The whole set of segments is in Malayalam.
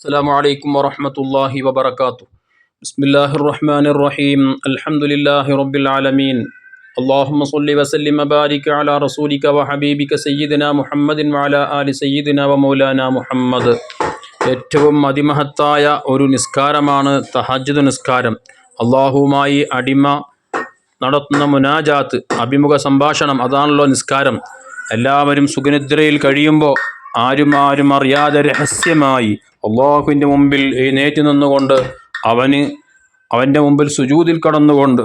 السلام عليكم ورحمة الله وبركاته بسم الله الرحمن الرحيم الحمد لله رب العالمين اللهم صل وسلم وبارك على رسولك وحبيبك سيدنا محمد وعلى آل سيدنا ومولانا محمد ഏറ്റവും അതിമഹത്തായ ഒരു നിസ്കാരമാണ് തഹജ്ജുദ് നിസ്കാരം അള്ളാഹുവുമായി അടിമ നടത്തുന്ന മുനാജാത്ത് അഭിമുഖ സംഭാഷണം അതാണല്ലോ നിസ്കാരം എല്ലാവരും സുഖനിദ്രയിൽ കഴിയുമ്പോൾ ആരും ആരും അറിയാതെ രഹസ്യമായി അള്ളാഹുവിന്റെ മുമ്പിൽ എഴുന്നേറ്റ് നിന്നുകൊണ്ട് അവന് അവന്റെ മുമ്പിൽ സുജൂതിൽ കടന്നുകൊണ്ട്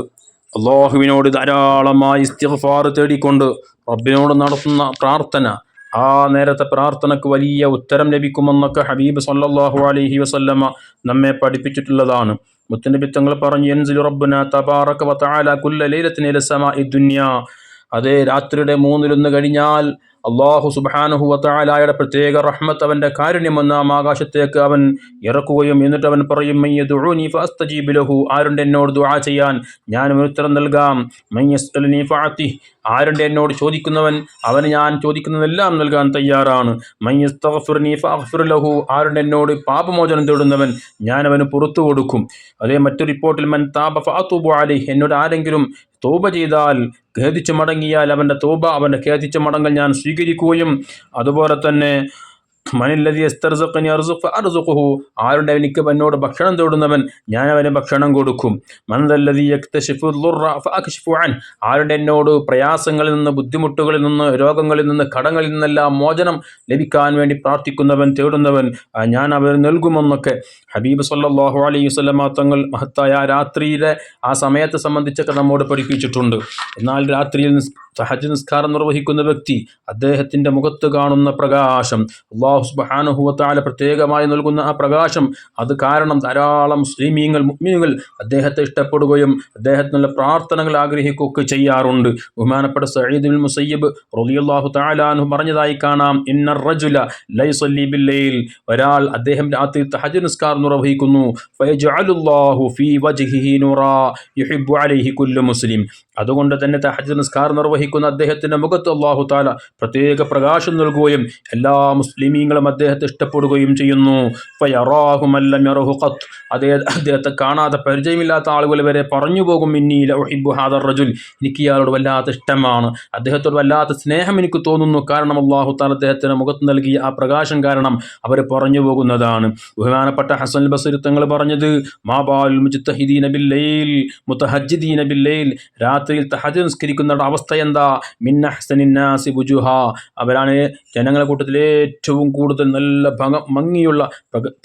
അള്ളാഹുവിനോട് ധാരാളമായി ഇസ്തിഗ്ഫാർ തേടിക്കൊണ്ട് റബ്ബിനോട് നടത്തുന്ന പ്രാർത്ഥന ആ നേരത്തെ പ്രാർത്ഥനക്ക് വലിയ ഉത്തരം ലഭിക്കുമെന്നൊക്കെ ഹബീബ് സല്ലാഹു അലഹി വസല്ലമ നമ്മെ പഠിപ്പിച്ചിട്ടുള്ളതാണ്. മുത്തനബി തങ്ങൾ പറഞ്ഞു എൻസിലു റബ്ബുന തബാറക വത്താല കുല്ല ലൈലത്തിനെ ലസമ ഇ ദുന്യ. അതേ രാത്രിയുടെ മൂന്നിലൊന്ന് കഴിഞ്ഞാൽ അള്ളാഹു സുബാനുഹുവത്തായാലയുടെ പ്രത്യേക റഹ്മത്ത് അവന്റെ കാരുണ്യം ഒന്നാം ആകാശത്തേക്ക് അവൻ ഇറക്കുകയും എന്നിട്ട് അവൻ പറയും മയ്യദുനി ഫസ്തജീബിലഹു ആരുണ്ട് എന്നോട് ദുആ ചെയ്യാൻ? ഞാൻ ഉത്തരം നൽകാം. മയ്യസ്ലി ഫാത്തി ആരുണ്ട് എന്നോട് ചോദിക്കുന്നവൻ? അവന് ഞാൻ ചോദിക്കുന്നതെല്ലാം നൽകാൻ തയ്യാറാണ്. മയ്യസ്തഗ്ഫിർനി ഫഅഗ്ഫിർ ലഹു. ആരുണ്ട് എന്നോട് പാപമോചനം തേടുന്നവൻ? ഞാൻ അവന് പുറത്തു കൊടുക്കും. അതേ മറ്റു റിപ്പോർട്ടിൽ മൻ താപ ഫഅതുബു അലൈഹി. എന്നോട് ആരെങ്കിലും തോപ ചെയ്താൽ ഖേദിച്ചു മടങ്ങിയാൽ അവന്റെ തോപ അവന്റെ ഖേദിച്ച മടങ്ങൽ ഞാൻ സ്വീകരിക്കുകയും അതുപോലെ തന്നെ മനില്ലതി എസ്തർസുഖനി അർസുഖ് അർസുഖുഹു ആരുടെ എനിക്ക് എന്നോട് ഭക്ഷണം തേടുന്നവൻ ഞാൻ അവന് ഭക്ഷണം കൊടുക്കും. മന്ദല്ലതി ആരുടെ എന്നോട് പ്രയാസങ്ങളിൽ നിന്ന് ബുദ്ധിമുട്ടുകളിൽ നിന്ന് രോഗങ്ങളിൽ നിന്ന് കടങ്ങളിൽ നിന്നെല്ലാം മോചനം ലഭിക്കാൻ വേണ്ടി പ്രാർത്ഥിക്കുന്നവൻ തേടുന്നവൻ ഞാൻ അവർ നൽകുമെന്നൊക്കെ. ഹബീബ് സല്ലാഹു അലൈഹി വസ്ലമ തങ്ങൾ മഹത്തായ രാത്രിയിലെ ആ സമയത്തെ സംബന്ധിച്ചൊക്കെ നമ്മോട് പഠിപ്പിച്ചിട്ടുണ്ട്. എന്നാൽ രാത്രിയിൽ സഹജ നിസ്കാരം നിർവഹിക്കുന്ന വ്യക്തി അദ്ദേഹത്തിന്റെ മുഖത്ത് കാണുന്ന പ്രകാശം സുബാനുഹുവത്താല പ്രത്യേകമായി നൽകുന്ന ആ പ്രകാശം. അത് കാരണം ധാരാളം മുസ്ലിമീങ്ങൾ മുഗ്മീങ്ങൾ അദ്ദേഹത്തെ ഇഷ്ടപ്പെടുകയും അദ്ദേഹത്തിനുള്ള പ്രാർത്ഥനകൾ ആഗ്രഹിക്കുകയൊക്കെ ചെയ്യാറുണ്ട്. ബഹുമാനപ്പെട്ട സയ്യിദ് ബിൻ മുസയ്യബ് റളിയല്ലാഹു തആലാഹു പറഞ്ഞതായി കാണാം. ഇന്നർ റജുല ലൈസല്ലി ബില്ലൈൽ. ഒരാൾ അദ്ദേഹം രാത്രി തഹജ് നിസ്കാരം നിർവഹിക്കുന്നു. മുസ്ലിം. അതുകൊണ്ട് തന്നെ തഹജ് നിസ്കാരം നിർവഹിക്കുന്ന അദ്ദേഹത്തിന്റെ മുഖത്ത് അള്ളാഹു താല പ്രത്യേക പ്രകാശം നൽകുകയും എല്ലാ മുസ്ലിമീങ്ങളും അദ്ദേഹത്തെ ഇഷ്ടപ്പെടുകയും ചെയ്യുന്നു. അതേ അദ്ദേഹത്തെ കാണാതെ പരിചയമില്ലാത്ത ആളുകൾ വരെ പറഞ്ഞു പോകും. ഇന്നീ ലഹിബു ഹാദർ റജുൽ. എനിക്ക് ഇയാളോട് വല്ലാത്ത ഇഷ്ടമാണ്. അദ്ദേഹത്തോട് വല്ലാത്ത സ്നേഹം എനിക്ക് തോന്നുന്നു. കാരണം അള്ളാഹു താല അദ്ദേഹത്തിന് മുഖത്ത് നൽകിയ ആ പ്രകാശം കാരണം അവർ പറഞ്ഞു പോകുന്നതാണ്. ബഹുമാനപ്പെട്ട ഹസൻ ബസീർ തങ്ങൾ പറഞ്ഞത് രാത്രിയിൽ തഹജ് നിസ്കരിക്കുന്നവരുടെ അവസ്ഥ എന്താ? മിന്നഹ്സനിന്നാസി ബുജുഹ അവരാണ് ജനങ്ങളെ കൂട്ടത്തിൽ ഏറ്റവും കൂടുതൽ നല്ല ഭംഗ ഭംഗിയുള്ള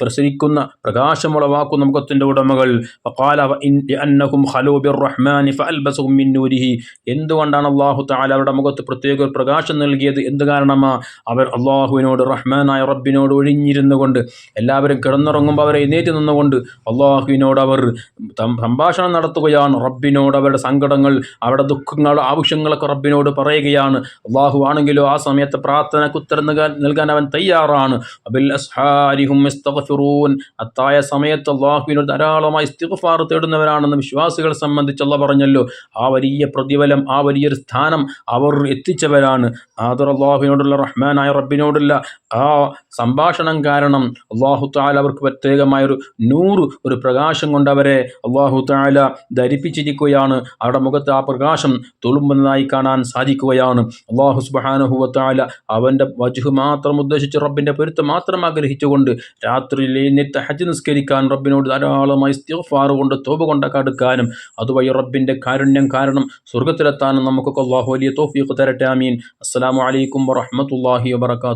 പ്രസരിക്കുന്ന പ്രകാശമുളവാക്കുന്ന മുഖത്തിന്റെ ഉടമകൾ. എന്തുകൊണ്ടാണ് അള്ളാഹു താല അവരുടെ മുഖത്ത് പ്രത്യേക പ്രകാശം നൽകിയത്? എന്ത് കാരണമാ? അവർ അള്ളാഹുവിനോട് റഹ്മാനായ റബ്ബിനോട് ഒഴിഞ്ഞിരുന്നു കൊണ്ട് എല്ലാവരും കിടന്നുറങ്ങുമ്പോൾ അവരെ എഴുന്നേറ്റ് നിന്നുകൊണ്ട് അള്ളാഹുവിനോട് അവർ സംഭാഷണം നടത്തുകയാണ്. റബ്ബിനോട് അവരുടെ സങ്കടങ്ങൾ അവരുടെ ദുഃഖങ്ങൾ ആവശ്യങ്ങളൊക്കെ റബ്ബിനോട് പറയുകയാണ്. അള്ളാഹു ആണെങ്കിലോ ആ സമയത്ത് പ്രാർത്ഥനയ്ക്ക് ഉത്തരം നൽകാൻ അവൻ തയ്യാറാണ്. അസ്ഹാരിഹും അത്തായ സമയത്ത് അള്ളാഹുവിനോട് ധാരാളമായി ഇസ്തിഗ്ഫാർ തേടുന്നവരാണെന്ന് വിശ്വാസികളെ സംബന്ധിച്ചുള്ള പറഞ്ഞല്ലോ. ആ വലിയ പ്രതിഫലം ആ വലിയൊരു സ്ഥാനം അവർ എത്തിച്ചവരാണ്. ആദർ അള്ളാഹുവിനോടുള്ള റഹ്മാനായ റബ്ബിനോടുള്ള ആ സംഭാഷണം കാരണം അള്ളാഹു താല അവർക്ക് പ്രത്യേകമായൊരു നൂറ് ഒരു പ്രകാശം കൊണ്ട് അവരെ അള്ളാഹു താല ധരിപ്പിച്ചിരിക്കുകയാണ്. അവരുടെ മുഖത്ത് ആ പ്രകാശം തുളുമ്പുന്നതായി കാണാൻ സാധിക്കുകയാണ്. അള്ളാഹു സുബാനുഹുവത്താല അവന്റെ വജുഹ് മാത്രം ഉദ്ദേശിച്ച് റബ്ബിന്റെ പൊരുത്തം മാത്രം ആഗ്രഹിച്ചുകൊണ്ട് രാത്രി എഴുന്നേറ്റ് ഹജ്ജ് നിസ്കരിക്കാൻ റബ്ബിനോട് ധാരാളമായി ഇസ്തിഗ്ഫാർ കൊണ്ട് തോപ കൊണ്ടൊക്കെ അടുക്കാനും അതുവഴി റബ്ബിന്റെ കാരുണ്യം കാരണം സ്വർഗത്തിലെത്താനും നമുക്കൊക്കെ അള്ളാഹു വലിയ തോഫീഖ് തരട്ടെ ആമീൻ. അസ്സാം വലൈക്കും വറഹമത്തല്ലാഹി വാത്തു